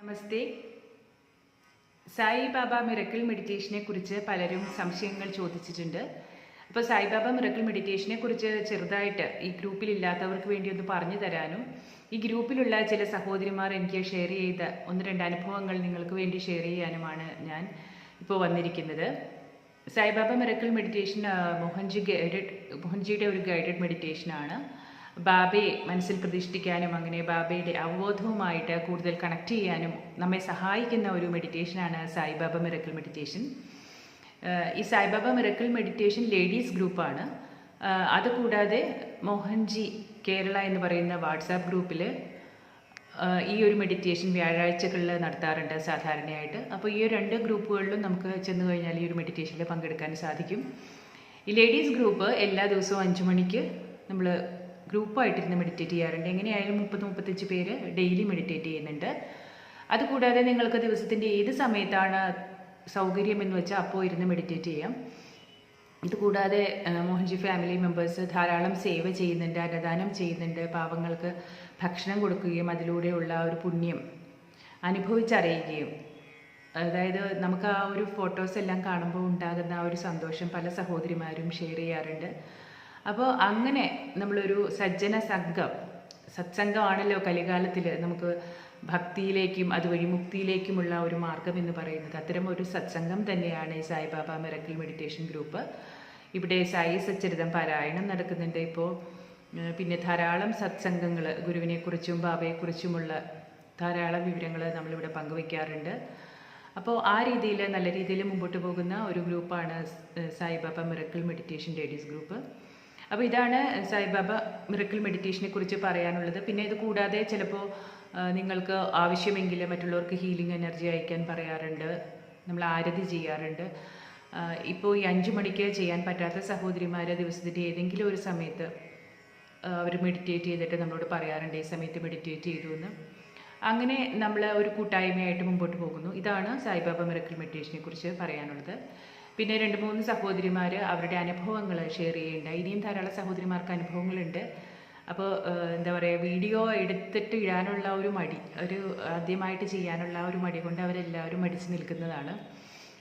നമസ്തേ. Sai Baba miracle മെഡിറ്റേഷനെ കുറിച്ച് പലരും സംശയങ്ങൾ ചോദിച്ചിട്ടുണ്ട്. അപ്പോൾ സായിബാബ മിറക്കിൾ മെഡിറ്റേഷനെ കുറിച്ച് ചെറുതായിട്ട് ഈ ഗ്രൂപ്പിൽ ഇല്ലാത്തവർക്ക് വേണ്ടി ഒന്ന് പറഞ്ഞു തരാനും. ഈ ഗ്രൂപ്പിലുള്ള ചില സഹോദരിമാർ എനിക്ക് ഷെയർ ചെയ്ത ഒന്ന് രണ്ട് അനുഭവങ്ങൾ നിങ്ങൾക്ക് വേണ്ടി ഷെയർ ചെയ്യാനുമാണ് ഞാൻ ഇപ്പോൾ വന്നിരിക്കുന്നത്. Sai Baba miracle meditation Mohanji guided മോഹൻജിയുടെ ഒരു ഗൈഡഡ് മെഡിറ്റേഷനാണ്. ബാബയെ മനസ്സിൽ പ്രതിഷ്ഠിക്കാനും അങ്ങനെ ബാബയുടെ അവബോധവുമായിട്ട് കൂടുതൽ കണക്ട് ചെയ്യാനും നമ്മെ സഹായിക്കുന്ന ഒരു മെഡിറ്റേഷനാണ് സായിബാബ മിറക്കിൾ മെഡിറ്റേഷൻ ഈ സായിബാബ മിറക്കിൾ മെഡിറ്റേഷൻ ലേഡീസ് ഗ്രൂപ്പാണ് അതുകൂടാതെ മോഹൻജി കേരള എന്ന് പറയുന്ന വാട്സാപ്പ് ഗ്രൂപ്പിൽ ഈ ഒരു മെഡിറ്റേഷൻ വ്യാഴാഴ്ചകളിൽ നടത്താറുണ്ട് സാധാരണയായിട്ട്. അപ്പോൾ ഈ രണ്ട് ഗ്രൂപ്പുകളിലും നമുക്ക് ചെന്ന് കഴിഞ്ഞാൽ ഈ ഒരു മെഡിറ്റേഷനിൽ പങ്കെടുക്കാൻ സാധിക്കും. ഈ ലേഡീസ് ഗ്രൂപ്പ് എല്ലാ ദിവസവും അഞ്ച് മണിക്ക് നമ്മൾ ഗ്രൂപ്പായിട്ടിരുന്ന് മെഡിറ്റേറ്റ് ചെയ്യാറുണ്ട്. എങ്ങനെയായാലും മുപ്പത് മുപ്പത്തഞ്ച് പേര് ഡെയിലി മെഡിറ്റേറ്റ് ചെയ്യുന്നുണ്ട്. അതുകൂടാതെ നിങ്ങൾക്ക് ദിവസത്തിന്റെ ഏത് സമയത്താണ് സൗകര്യം എന്ന് വെച്ചാൽ അപ്പോൾ ഇരുന്ന് മെഡിറ്റേറ്റ് ചെയ്യാം. ഇതുകൂടാതെ മോഹൻജി ഫാമിലി മെമ്പേഴ്സ് ധാരാളം സേവ ചെയ്യുന്നുണ്ട് അന്നദാനം ചെയ്യുന്നുണ്ട് പാവങ്ങൾക്ക് ഭക്ഷണം കൊടുക്കുകയും അതിലൂടെയുള്ള ഒരു പുണ്യം അനുഭവിച്ചറിയുകയും. അതായത് നമുക്ക് ആ ഒരു ഫോട്ടോസ് എല്ലാം കാണുമ്പോൾ ഉണ്ടാകുന്ന ആ ഒരു സന്തോഷം പല സഹോദരിമാരും ഷെയർ ചെയ്യാറുണ്ട്. അപ്പോൾ അങ്ങനെ നമ്മളൊരു സജ്ജന സംഘം സത്സംഗമാണല്ലോ കലികാലത്തിൽ നമുക്ക് ഭക്തിയിലേക്കും അതുവഴി മുക്തിയിലേക്കുമുള്ള ഒരു മാർഗം എന്ന് പറയുന്നത്. അത്തരം ഒരു സത്സംഗം തന്നെയാണ് ഈ സായിബാബ മിറക്കിൾ മെഡിറ്റേഷൻ ഗ്രൂപ്പ്. ഇവിടെ സായി സച്ചരിതം പാരായണം നടക്കുന്നുണ്ട് ഇപ്പോൾ പിന്നെ ധാരാളം സത്സംഗങ്ങൾ ഗുരുവിനെക്കുറിച്ചും ബാബയെക്കുറിച്ചുമുള്ള ധാരാളം വിവരങ്ങൾ നമ്മളിവിടെ പങ്കുവയ്ക്കാറുണ്ട്. അപ്പോൾ ആ രീതിയിൽ നല്ല രീതിയിൽ മുമ്പോട്ട് പോകുന്ന ഒരു ഗ്രൂപ്പാണ് Sai Baba miracle meditation ladies group. അപ്പോൾ ഇതാണ് സായിബാബ മിറക്കിൾ മെഡിറ്റേഷനെ കുറിച്ച് പറയാനുള്ളത്. പിന്നെ ഇത് കൂടാതെ ചിലപ്പോൾ നിങ്ങൾക്ക് ആവശ്യമെങ്കിൽ മറ്റുള്ളവർക്ക് ഹീലിംഗ് എനർജി അയക്കാൻ പറയാറുണ്ട്. നമ്മൾ ആരതി ചെയ്യാറുണ്ട്. ഇപ്പോൾ ഈ അഞ്ചു മണിക്ക് ചെയ്യാൻ പറ്റാത്ത സഹോദരിമാരെ ദിവസത്തിന്റെ ഏതെങ്കിലും ഒരു സമയത്ത് അവർ മെഡിറ്റേറ്റ് ചെയ്തിട്ട് നമ്മളോട് പറയാറുണ്ട് ഈ സമയത്ത് മെഡിറ്റേറ്റ് ചെയ്തു എന്ന്. അങ്ങനെ നമ്മൾ ഒരു കൂട്ടായ്മയായിട്ട് മുമ്പോട്ട് പോകുന്നു. ഇതാണ് സായിബാബ മിറക്കിൾ മെഡിറ്റേഷനെ കുറിച്ച് പറയാനുള്ളത്. പിന്നെ രണ്ട് മൂന്ന് സഹോദരിമാർ അവരുടെ അനുഭവങ്ങൾ ഷെയർ ചെയ്യുന്നുണ്ട്. ഇനിയും ധാരാളം സഹോദരിമാർക്ക് അനുഭവങ്ങളുണ്ട്. അപ്പോൾ എന്താ പറയുക വീഡിയോ എടുത്തിട്ട് ഇടാനുള്ള ഒരു മടി ഒരു ആദ്യമായിട്ട് ചെയ്യാനുള്ള ഒരു മടി കൊണ്ട് അവരെല്ലാവരും മടിച്ച് നിൽക്കുന്നതാണ്.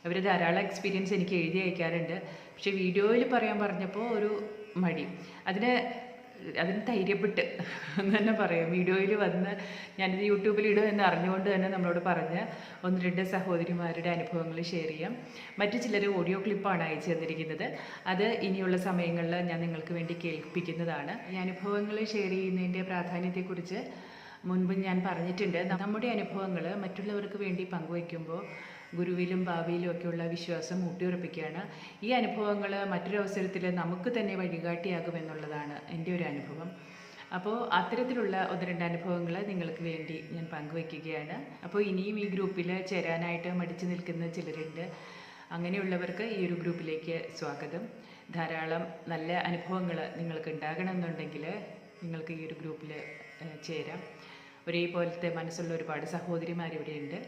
അവർ ധാരാളം എക്സ്പീരിയൻസ് എനിക്ക് എഴുതി അയക്കാറുണ്ട്. പക്ഷേ വീഡിയോയിൽ പറയാൻ പറഞ്ഞപ്പോൾ ഒരു മടി. അതിന് അതിന് ധൈര്യപ്പെട്ട് എന്ന് തന്നെ പറയാം. വീഡിയോയിൽ വന്ന് ഞാനിത് യൂട്യൂബിൽ ഇടും എന്ന് അറിഞ്ഞുകൊണ്ട് തന്നെ നമ്മളോട് പറഞ്ഞ് ഒന്ന് രണ്ട് സഹോദരിമാരുടെ അനുഭവങ്ങൾ ഷെയർ ചെയ്യാം. മറ്റു ചിലർ ഓഡിയോ ക്ലിപ്പാണ് അയച്ചു തന്നിരിക്കുന്നത്. അത് ഇനിയുള്ള സമയങ്ങളിൽ ഞാൻ നിങ്ങൾക്ക് വേണ്ടി കേൾപ്പിക്കുന്നതാണ്. ഈ അനുഭവങ്ങൾ ഷെയർ ചെയ്യുന്നതിന്റെ പ്രാധാന്യത്തെക്കുറിച്ച് മുൻപ് ഞാൻ പറഞ്ഞിട്ടുണ്ട്. നമ്മുടെ അനുഭവങ്ങൾ മറ്റുള്ളവർക്ക് വേണ്ടി പങ്കുവയ്ക്കുമ്പോൾ ഗുരുവിലും ഭാവിയിലും ഒക്കെയുള്ള വിശ്വാസം ഊട്ടിയുറപ്പിക്കുകയാണ്. ഈ അനുഭവങ്ങൾ മറ്റൊരവസരത്തിൽ നമുക്ക് തന്നെ വഴികാട്ടിയാകുമെന്നുള്ളതാണ് എന്റെ ഒരു അനുഭവം. അപ്പോൾ അത്തരത്തിലുള്ള ഒന്ന് രണ്ട് അനുഭവങ്ങൾ നിങ്ങൾക്ക് വേണ്ടി ഞാൻ പങ്കുവയ്ക്കുകയാണ്. അപ്പോൾ ഇനിയും ഈ ഗ്രൂപ്പിൽ ചേരാനായിട്ട് മടിച്ചു നിൽക്കുന്ന ചിലരുണ്ട്. അങ്ങനെയുള്ളവർക്ക് ഈ ഒരു ഗ്രൂപ്പിലേക്ക് സ്വാഗതം. ധാരാളം നല്ല അനുഭവങ്ങൾ നിങ്ങൾക്ക് ഉണ്ടാകണമെന്നുണ്ടെങ്കിൽ നിങ്ങൾക്ക് ഈ ഒരു ഗ്രൂപ്പിൽ ചേരാം. ഒരേപോലത്തെ മനസ്സുള്ള ഒരുപാട് സഹോദരിമാരിവിടെയുണ്ട്.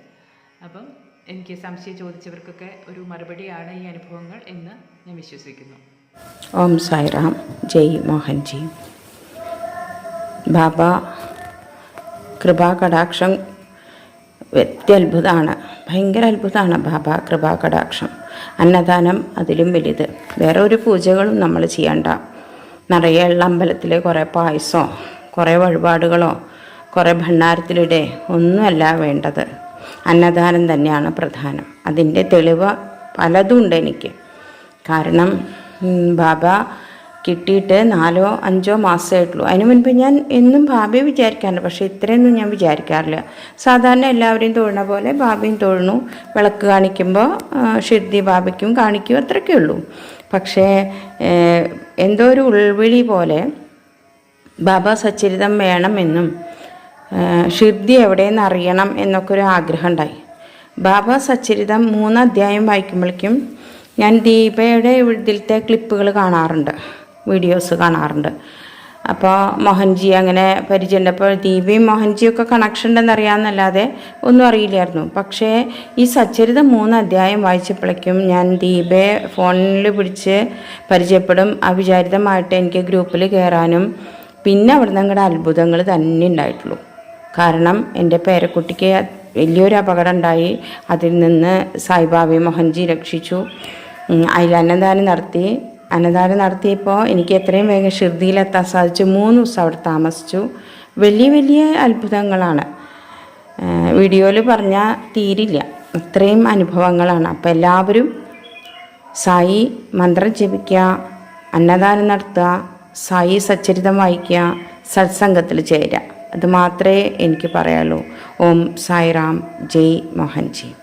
അപ്പം എനിക്ക് സംശയം ചോദിച്ചവർക്കൊക്കെ ഒരു മറുപടിയാണ് ഈ അനുഭവങ്ങൾ എന്ന് ഞാൻ വിശ്വസിക്കുന്നു. ഓം സായിറാം. ജയ് മോഹൻജി. ബാബ കൃപാകടാക്ഷം കടാക്ഷം അത്ഭുതമാണ് ഭയങ്കര അത്ഭുതമാണ് ബാബ കൃപാകടാക്ഷം. അന്നദാനം അതിലും വലുത്. വേറെ ഒരു പൂജകളും നമ്മൾ ചെയ്യണ്ട. നിറയെ ഉള്ള അമ്പലത്തിൽ കുറേ പായസോ കുറേ വഴിപാടുകളോ കുറേ ഭണ്ണാരത്തിലിടെ ഒന്നുമല്ല വേണ്ടത്. അന്നദാനം തന്നെയാണ് പ്രധാനം. അതിന്റെ തെളിവ് പലതുണ്ട് എനിക്ക്. കാരണം ബാബ കിട്ടിയിട്ട് നാലോ അഞ്ചോ മാസമായിട്ടുള്ളൂ അതിനു മുൻപ് ഞാൻ എന്നും ബാബയെ വിചാരിക്കാറുണ്ട്. പക്ഷേ ഇത്രയൊന്നും ഞാൻ വിചാരിക്കാറില്ല. സാധാരണ എല്ലാവരെയും തൊഴുന്ന പോലെ ബാബയും തൊഴുന്നു. വിളക്ക് കാണിക്കുമ്പോൾ ഷിർദി ബാബയ്ക്കും കാണിക്കും അത്രയൊക്കെ ഉള്ളൂ. പക്ഷേ എന്തോ ഒരു ഉൾവിളി പോലെ ബാബ സച്ചരിതം വേണമെന്നും ഷിർദി എവിടെയെന്ന് അറിയണം എന്നൊക്കെ ഒരു ആഗ്രഹം ഉണ്ടായി ബാബ സച്ചരിതം മൂന്ന് അധ്യായം വായിക്കുമ്പോഴേക്കും ഞാൻ ദീപയുടെ ഇതിലത്തെ ക്ലിപ്പുകൾ കാണാറുണ്ട് വീഡിയോസ് കാണാറുണ്ട്. അപ്പോൾ മോഹൻജി അങ്ങനെ പരിചയമുണ്ട് അപ്പോൾ ദീപയും മോഹൻജിയൊക്കെ കണക്ഷൻ ഉണ്ടെന്ന് അറിയാമെന്നല്ലാതെ ഒന്നും അറിയില്ലായിരുന്നു. പക്ഷേ ഈ സച്ചരിതം മൂന്ന് അധ്യായം വായിച്ചപ്പോഴേക്കും ഞാൻ ദീപയെ ഫോണിൽ പിടിച്ച് പരിചയപ്പെടും അവിചാരിതമായിട്ട് എനിക്ക് ഗ്രൂപ്പിൽ കയറാനും പിന്നെ അവിടെ അങ്ങോട്ട് അത്ഭുതങ്ങൾ തന്നെ ഉണ്ടായിട്ടുള്ളൂ. കാരണം എന്റെ പേരക്കുട്ടിക്ക് വലിയൊരു അപകടം ഉണ്ടായി അതിൽ നിന്ന് സായിബാബി മോഹൻജി രക്ഷിച്ചു. അതിൽ അന്നദാനം നടത്തി. അന്നദാനം നടത്തിയപ്പോൾ എനിക്ക് എത്രയും വേഗം ഷിർദിയിലെത്താൻ സാധിച്ചു. മൂന്ന് ദിവസം അവിടെ താമസിച്ചു. വലിയ വലിയ അത്ഭുതങ്ങളാണ്. വീഡിയോയിൽ പറഞ്ഞാൽ തീരില്ല. അത്രയും അനുഭവങ്ങളാണ്. അപ്പോൾ എല്ലാവരും സായി മന്ത്രം ജപിക്കുക അന്നദാനം നടത്തുക സായി സച്ചരിതം വായിക്കുക സത്സംഗത്തിൽ ചേരുക. അത് മാത്രമേ എനിക്ക് പറയാനുള്ളൂ ഓം സായിറാം. ജയ് മോഹൻജി.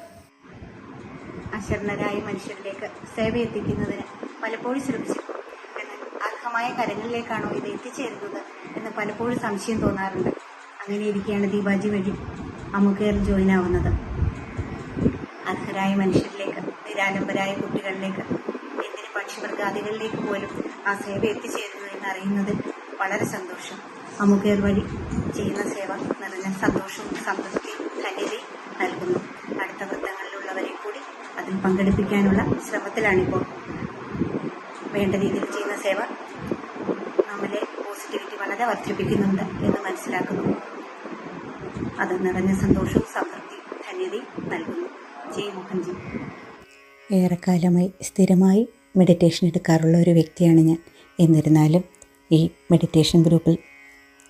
അശരണരായ മനുഷ്യരിലേക്ക് സേവ എത്തിക്കുന്നതിന് പലപ്പോഴും ശ്രമിച്ചിട്ടുണ്ട് എന്നാൽ അർഹമായ കരങ്ങളിലേക്കാണോ ഇത് എത്തിച്ചേരുന്നത് എന്ന് പലപ്പോഴും സംശയം തോന്നാറുണ്ട്. അങ്ങനെ ഇരിക്കുകയാണ് ദീപാജി വഴി അമുക്കേർ ജോയിൻ ആവുന്നത്. അർഹരായ മനുഷ്യരിലേക്ക് നിരാലംബരായ കുട്ടികളിലേക്ക് എന്തിന് പക്ഷിവർഗാദികളിലേക്ക് പോലും ആ സേവ എത്തിച്ചേരുന്നു എന്നറിയുന്നതിൽ വളരെ സന്തോഷം. അമുക്കേർ വഴി ചെയ്യുന്ന സേവ നിറഞ്ഞ സന്തോഷവും സംതൃപ്തിയും ധന്യതയും നൽകുന്നു. അടുത്ത വൃത്തങ്ങളിലുള്ളവരെ കൂടി അതിൽ പങ്കെടുപ്പിക്കാനുള്ള ശ്രമത്തിലാണിപ്പോൾ വേണ്ട രീതിയിൽ ചെയ്യുന്ന സേവ നമ്മളെ പോസിറ്റിവിറ്റി വളരെ വർദ്ധിപ്പിക്കുന്നുണ്ട് എന്ന് മനസ്സിലാക്കുന്നു. അത് നിറഞ്ഞ സന്തോഷവും സംതൃപ്തി ധന്യതയും നൽകുന്നു. ജയ് മോഹൻജി. ഏറെക്കാലമായി സ്ഥിരമായി മെഡിറ്റേഷൻ എടുക്കാറുള്ള ഒരു വ്യക്തിയാണ് ഞാൻ. എന്നിരുന്നാലും ഈ മെഡിറ്റേഷൻ ഗ്രൂപ്പിൽ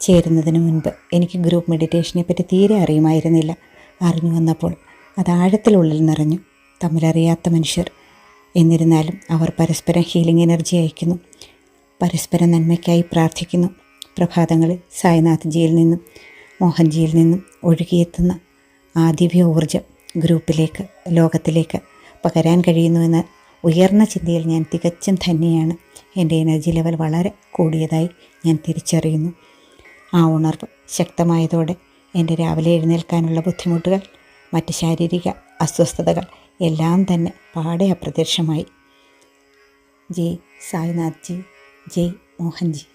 ചേരുന്നതിന് മുൻപ് എനിക്ക് ഗ്രൂപ്പ് മെഡിറ്റേഷനെ പറ്റി തീരെ അറിയുമായിരുന്നില്ല. അറിഞ്ഞു വന്നപ്പോൾ അത് ആഴത്തിലുള്ളിൽ നിറഞ്ഞു. തമ്മിലറിയാത്ത മനുഷ്യർ. എന്നിരുന്നാലും അവർ പരസ്പരം ഹീലിംഗ് എനർജി അയക്കുന്നു പരസ്പരം നന്മയ്ക്കായി പ്രാർത്ഥിക്കുന്നു. പ്രഭാതങ്ങളിൽ സായിനാഥ്ജിയിൽ നിന്നും മോഹൻജിയിൽ നിന്നും ഒഴുകിയെത്തുന്ന ആ ദിവ്യ ഊർജം ഗ്രൂപ്പിലേക്ക് ലോകത്തിലേക്ക് പകരാൻ കഴിയുന്നുവെന്ന ഉയർന്ന ചിന്തയിൽ ഞാൻ തികച്ചും ധന്യയാണ്. എന്റെ എനർജി ലെവൽ വളരെ കൂടിയതായി ഞാൻ തിരിച്ചറിയുന്നു. ആ ഉണർവ് ശക്തമായതോടെ എന്റെ രാവിലെ എഴുന്നേൽക്കാനുള്ള ബുദ്ധിമുട്ടുകൾ മറ്റ് ശാരീരിക അസ്വസ്ഥതകൾ എല്ലാം തന്നെ പാടെ അപ്രത്യക്ഷമായി. ജയ് സായിനാഥ് ജി ജയ് മോഹൻജി.